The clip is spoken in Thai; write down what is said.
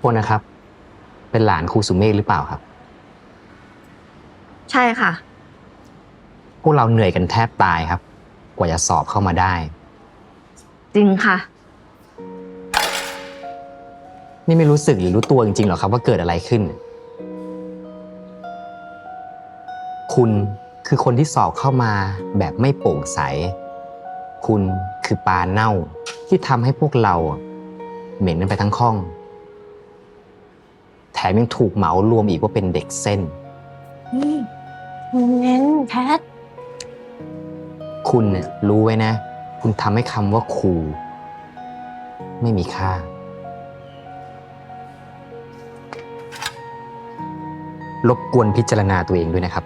พวกนะครับ เป็นหลานครูสุเมฆหรือเปล่าครับ ใช่ค่ะ พวกเราเหนื่อยกันแทบตายครับ กว่าจะสอบเข้ามาได้ จริงค่ะ นี่ไม่รู้สึกหรือรู้ตัวจริงๆหรอครับ ว่าเกิดอะไรขึ้น คุณคือคนที่สอบเข้ามาแบบไม่โปร่งใส คุณคือปลาเน่าที่ทำให้พวกเรา เหม็นกันไปทั้งห้องแแถมยังถูกเหมารวมอีกว่าเป็นเด็กเส้นเน้นแพทคุณเนี่ยรู้ไว้นะ คุณทำให้คำว่าครูไม่มีค่าลบกวนพิจารณาตัวเองด้วยนะครับ